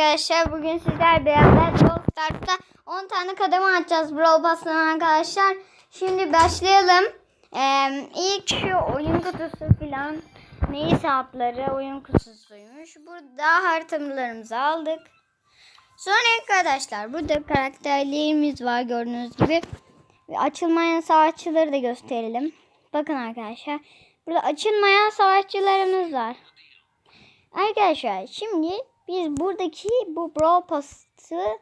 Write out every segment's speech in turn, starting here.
Arkadaşlar bugün sizler beraber Brawl Stars'ta 10 tane kademe atacağız Brawl Pass'tan arkadaşlar. Şimdi başlayalım. Ee, ilk şu oyun kutusu filan neyse adları oyun kutusuymuş. Burada haritalarımızı aldık. Sonra arkadaşlar burada karakterlerimiz var gördüğünüz gibi. Açılmayan savaşçıları da gösterelim. Bakın arkadaşlar. Burada açılmayan savaşçılarımız var. Arkadaşlar şimdi biz buradaki bu Brawl Pass'ı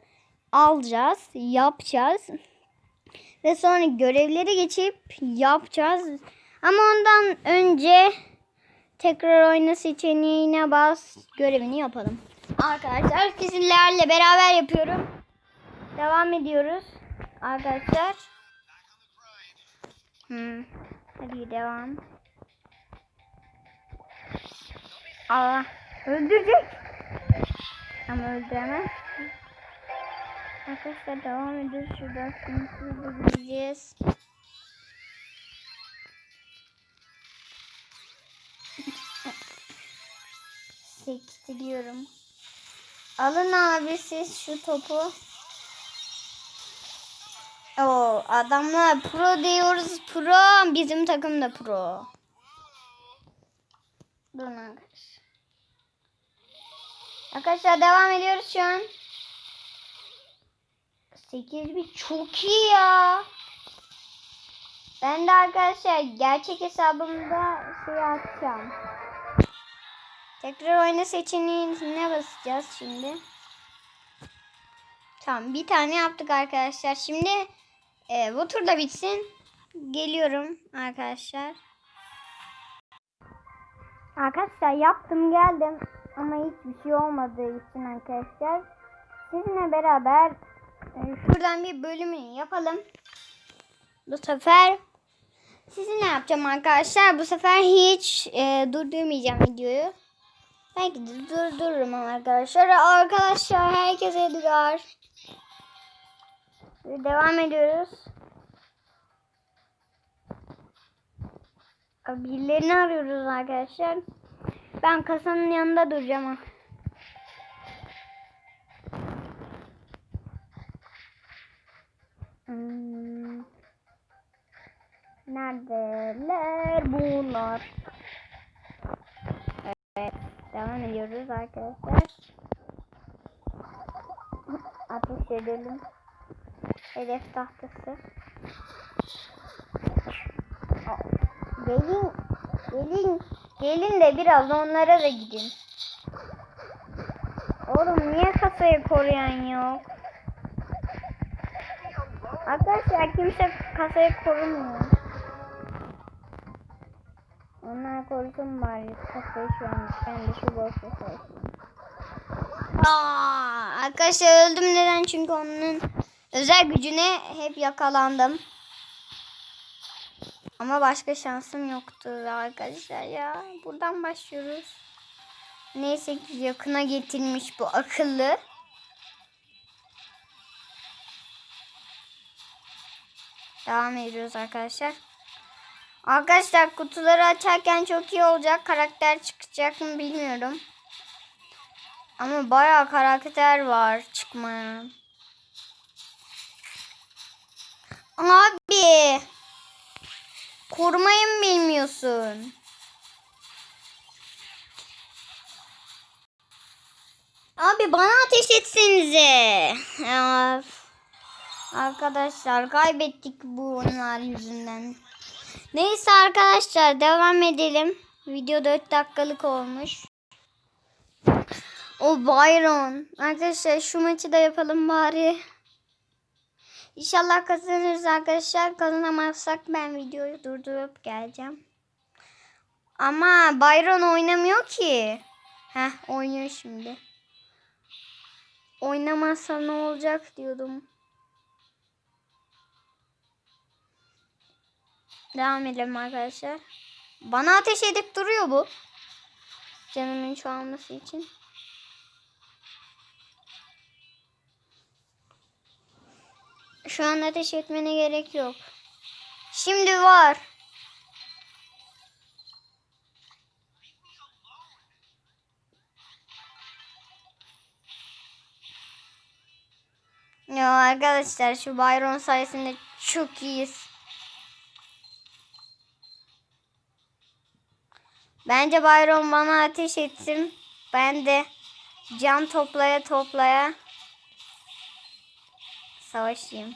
alacağız, yapacağız. Ve sonra görevleri geçip yapacağız. Ama ondan önce tekrar oyna seçeneğine bas görevini yapalım. Arkadaşlar sizlerle beraber yapıyorum. Devam ediyoruz. Arkadaşlar. Hmm. Hadi devam. Allah öldürecek. Ama öldüremez. Arkadaşlar devam ediyoruz. Şuradan sınırsız gideceğiz. Sektiriyorum. Alın abi siz şu topu. Oo adamlar pro diyoruz. Pro. Bizim takım da pro. Durun arkadaşlar. Arkadaşlar devam ediyoruz şu an. 8 bir çok iyi ya. Ben de arkadaşlar gerçek hesabımda şey atacağım. Tekrar oyna seçeneğine basacağız şimdi. Tamam bir tane yaptık arkadaşlar. Şimdi e, bu tur da bitsin. Geliyorum arkadaşlar. Arkadaşlar yaptım geldim ama hiçbir şey olmadığı için arkadaşlar sizinle beraber e, şuradan bir bölümünü yapalım. Bu sefer sizinle yapacağım arkadaşlar. Bu sefer hiç e, durdurmayacağım videoyu. Belki de durdururum arkadaşlar. Arkadaşlar herkese duyar. Devam ediyoruz. Birilerini arıyoruz arkadaşlar. Ben kasanın yanında duracağım. ha. Hmm. Neredeler bunlar? Evet. Devam ediyoruz arkadaşlar. Ateş edelim. Hedef tahtası. Gelin, gelin, gelin de biraz onlara da gidin. Oğlum niye kasayı koruyan yok? Arkadaşlar kimse kasayı korumuyor. Onlar korusun bari kasayı şu an. Ben de şu boş kasayı. Aa, arkadaşlar öldüm neden? Çünkü onun özel gücüne hep yakalandım. Ama başka şansım yoktu arkadaşlar ya. Buradan başlıyoruz. Neyse ki yakına getirmiş bu akıllı. Devam ediyoruz arkadaşlar. Arkadaşlar kutuları açarken çok iyi olacak. Karakter çıkacak mı bilmiyorum. Ama bayağı karakter var çıkmayan. Abi. Korumayı mı bilmiyorsun? Abi bana ateş etsenize. Of. Arkadaşlar kaybettik bu onlar yüzünden. Neyse arkadaşlar devam edelim. Video 4 dakikalık olmuş. O Byron. Arkadaşlar şu maçı da yapalım bari. İnşallah kazanırız arkadaşlar. Kazanamazsak ben videoyu durdurup geleceğim. Ama Byron oynamıyor ki. Heh oynuyor şimdi. Oynamazsa ne olacak diyordum. Devam edelim arkadaşlar. Bana ateş edip duruyor bu. Canımın çoğalması için. Şu an ateş etmene gerek yok. Şimdi var. Ya arkadaşlar şu Byron sayesinde çok iyiyiz. Bence Byron bana ateş etsin. Ben de can toplaya toplaya savaşayım.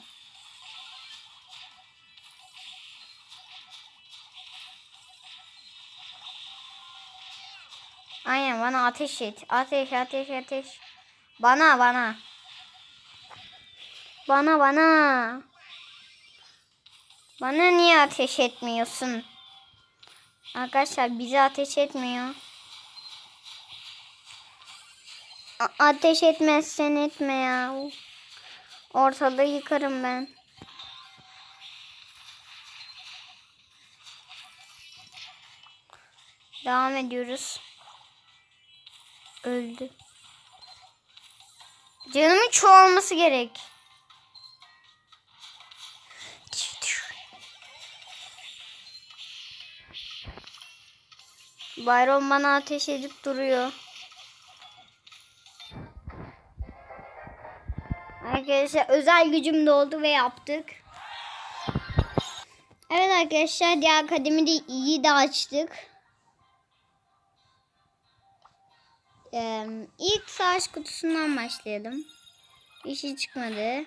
Aynen bana ateş et. Ateş ateş ateş. Bana bana. Bana bana. Bana niye ateş etmiyorsun? Arkadaşlar bize ateş etmiyor. A- ateş etmezsen etme ya. Ortalığı yıkarım ben. Devam ediyoruz. Öldü. Canımın çoğalması gerek. Bayron bana ateş edip duruyor. Arkadaşlar özel gücüm doldu ve yaptık. Evet arkadaşlar diğer akademi de iyi de açtık. Ee, ilk savaş kutusundan başlayalım. Bir şey çıkmadı.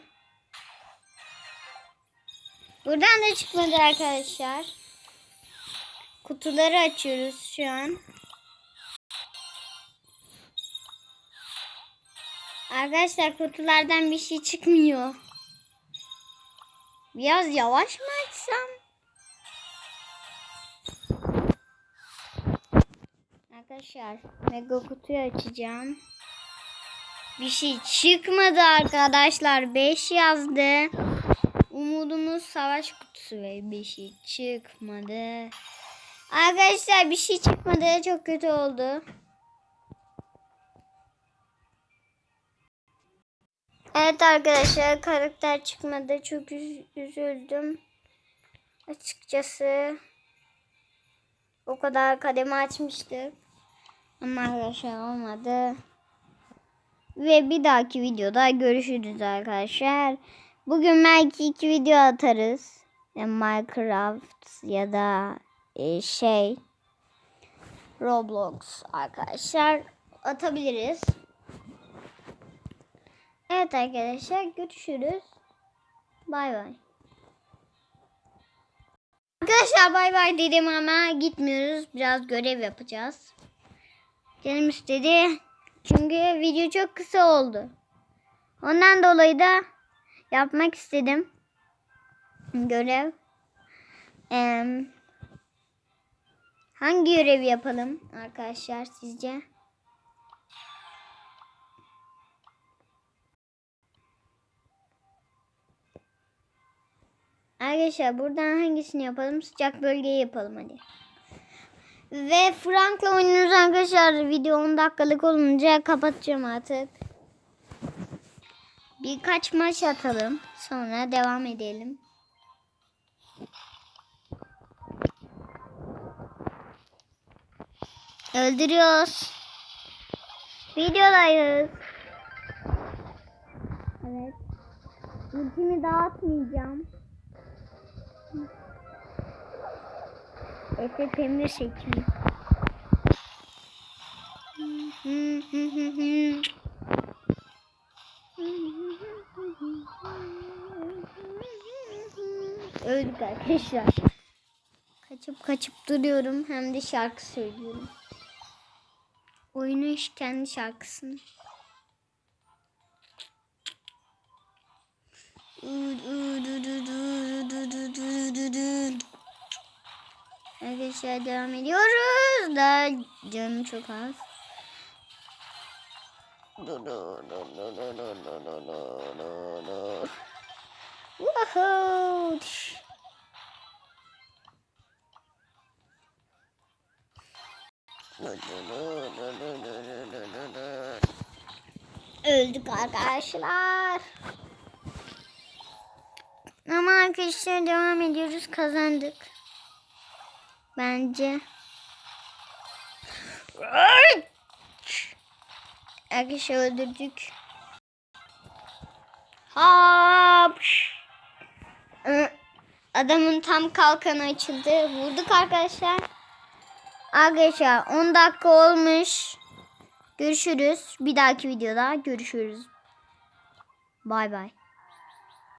Buradan da çıkmadı arkadaşlar. Kutuları açıyoruz şu an. Arkadaşlar kutulardan bir şey çıkmıyor. Biraz yavaş mı açsam? Arkadaşlar mega kutuyu açacağım. Bir şey çıkmadı arkadaşlar. 5 yazdı. Umudumuz savaş kutusu ve bir şey çıkmadı. Arkadaşlar bir şey çıkmadı. Çok kötü oldu. Evet arkadaşlar karakter çıkmadı. Çok üz- üzüldüm. Açıkçası o kadar kademe açmıştık. Ama arkadaşlar olmadı. Ve bir dahaki videoda görüşürüz arkadaşlar. Bugün belki iki video atarız. Minecraft ya da e, şey Roblox arkadaşlar atabiliriz. Evet arkadaşlar görüşürüz. Bay bay. Arkadaşlar bay bay dedim ama gitmiyoruz. Biraz görev yapacağız. Canım istedi. Çünkü video çok kısa oldu. Ondan dolayı da yapmak istedim. Görev. Ee, hangi görevi yapalım arkadaşlar sizce? Arkadaşlar buradan hangisini yapalım? Sıcak bölgeyi yapalım hadi. Ve Frank'la oynuyoruz arkadaşlar. Video 10 dakikalık olunca kapatacağım artık. Birkaç maç atalım. Sonra devam edelim. Öldürüyoruz. Videodayız. Evet. Ultimi dağıtmayacağım. Efe Temir çekeyim. Öldük arkadaşlar. Kaçıp kaçıp duruyorum hem de şarkı söylüyorum. Oyunun kendi şarkısını. Arkadaşlar devam ediyoruz da canım çok az. Woohoo! Öldük arkadaşlar. Ama arkadaşlar devam ediyoruz. Kazandık. Bence. Arkadaşlar öldürdük. Ee, Adamın tam kalkanı açıldı. Vurduk arkadaşlar. Arkadaşlar 10 dakika olmuş. Görüşürüz. Bir dahaki videoda görüşürüz. Bay bay.